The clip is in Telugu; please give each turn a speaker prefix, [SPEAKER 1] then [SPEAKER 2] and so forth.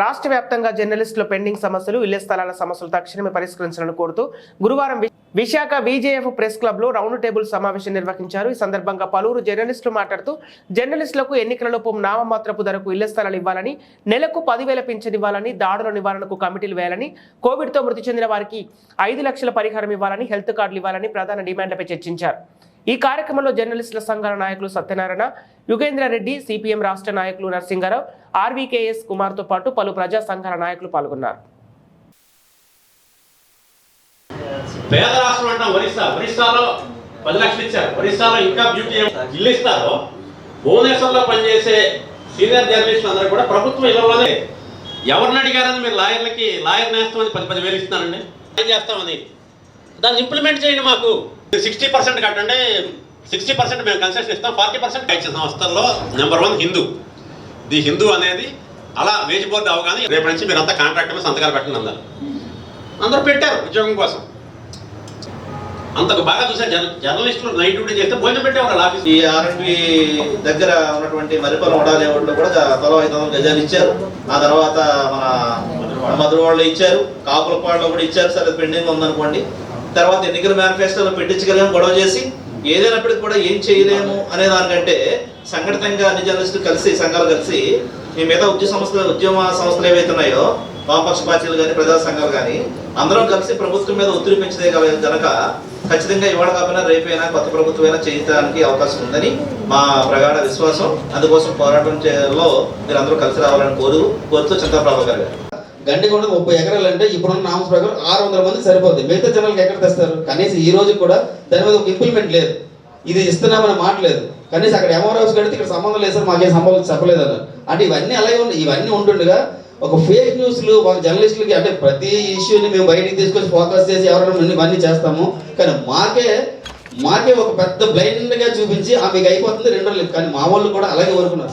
[SPEAKER 1] రాష్ట్ర వ్యాప్తంగా జర్నలిస్టుల పెండింగ్ సమస్యలు ఇళ్ళ స్థలాల సమస్యలు తక్షణమే పరిష్కరించాలని కోరుతూ గురువారం విశాఖ విజేఎఫ్ ప్రెస్ క్లబ్లో రౌండ్ టేబుల్ సమావేశం నిర్వహించారు. ఈ సందర్భంగా పలువురు జర్నలిస్టులు మాట్లాడుతూ జర్నలిస్టులకు ఎన్నికలలోపు నామమాత్రపు ధరకు ఇళ్ళ స్థలాలు ఇవ్వాలని నెలకు పదివేల పింఛన్ ఇవ్వాలని దాడుల నివారణకు కమిటీలు వేయాలని కోవిడ్తో మృతి చెందిన వారికి ఐదు లక్షల పరిహారం ఇవ్వాలని హెల్త్ కార్డులు ఇవ్వాలని ప్రధాన డిమాండ్లపై చర్చించారు. ఈ కార్యక్రమంలో జర్నలిస్టుల సంఘాల నాయకులు సత్యనారాయణ యుగేంద్ర రెడ్డి సిపిఎం రాష్ట్ర నాయకులు నరసింహారావు ఆర్వీకేఎస్ కుమార్తో పాటు పలు ప్రజా సంఘాల నాయకులు పాల్గొన్నారు.
[SPEAKER 2] పేద రాష్ట్రం అంటాం ఒరిస్సా. ఒరిస్సాలో పది లక్షలు ఇచ్చారు. ఒరిస్సాలో ఇంకా బ్యూటీ ఇల్లు ఇస్తారు భువనేశ్వర్లో పనిచేసే సీనియర్ జర్నలిస్టులు అందరూ కూడా ప్రభుత్వం ఇళ్ళలోనే ఎవరిని అడిగారని మీరు లాయర్లకి లాయర్ నేస్తామని పది పది వేలు ఇస్తున్నారండి? ఏం చేస్తామని? దాన్ని ఇంప్లిమెంట్ చేయండి మాకు. సిక్స్టీ పర్సెంట్ కట్టండి. సిక్స్టీ పర్సెంట్ మేము కన్సెషన్ ఇస్తాం. ఫార్టీ పర్సెంట్ ఇచ్చిన సంస్థల్లో number one Hindu. The Hindu అనేది అలా వేజ్ బోర్డు అవగానే రేపు నుంచి మీరు అంతా కాంట్రాక్ట్ మీద సంతకాలు పెట్టండి అందరు. అందరూ పెట్టారు ఉద్యోగం కోసం. అంతకు బాగా చూసారు జర్న జర్నలిస్టులు నైట్ డ్యూటీ చేస్తే భోజనం పెట్టేవాళ్ళు ఆఫీస్.
[SPEAKER 3] ఈ ఆర్ఎండ్బి దగ్గర ఉన్నటువంటి మరిపల్లి ఉండాలి వాళ్ళు కూడా తలో ఐదు వందల గజాలు ఇచ్చారు. ఆ తర్వాత మన మధురవాళ్ళు ఇచ్చారు. కాపులపాడులో కూడా ఇచ్చారు. సరే పెండింగ్ ఉందనుకోండి. తర్వాత ఎన్నికల మేనిఫెస్టోలో పెట్టించగలేము గొడవ చేసి ఏదైనప్పటికీ కూడా ఏం చేయలేము అనే దానికంటే సంఘటితంగా అన్ని జర్నలిస్టులు కలిసి సంఘాలు కలిసి మీ మీద ఉద్యోగ సంస్థలు ఉద్యమ సంస్థలు ఏవైతే ఉన్నాయో వామపక్ష పార్టీలు కానీ ప్రజా సంఘాలు కానీ అందరం కలిసి ప్రభుత్వం మీద ఒత్తిడి పెంచితే కనుక ఖచ్చితంగా ఇవాళ కాకపోయినా రేపైనా కొత్త ప్రభుత్వం అయినా చేయడానికి అవకాశం ఉందని మా ప్రగాఢ విశ్వాసం. అందుకోసం పోరాటం చేయడంలో మీరు అందరూ కలిసి రావాలని కోరు కోరుతూ చంద్రబాబు గారు.
[SPEAKER 4] గండికొండ ముప్పై ఎకరాలు అంటే ఇప్పుడున్న నామస్ ప్రకారం ఆరు వందల మంది సరిపోతుంది మిగతా జనాలకు ఎక్కడ తెస్తారు? కనీసం ఈ రోజు కూడా దాని మీద ఒక ఇంప్లిమెంట్ లేదు. ఇది ఇస్తున్నామని మాట లేదు. కనీసం అక్కడ ఎంఆర్ కడితే ఇక్కడ సంబంధం లేదు సార్ మాకేం సంబంధం చెప్పలేదు అన్నారు. అంటే ఇవన్నీ అలాగే ఉన్నాయి ఇవన్నీ ఉంటుండగా ఒక ఫేక్ న్యూస్లు ఒక జర్నలిస్టులకి అంటే ప్రతి ఇష్యూని మేము బయటికి తీసుకొచ్చి ఫోకస్ చేసి ఎవరైనా ఇవన్నీ చేస్తాము. కానీ మాకే మాకే ఒక పెద్ద బ్లైండ్గా చూపించి ఆ మీకు అయిపోతుంది రెండు రోజులు కానీ మా వాళ్ళు కూడా అలాగే కోరుకున్నారు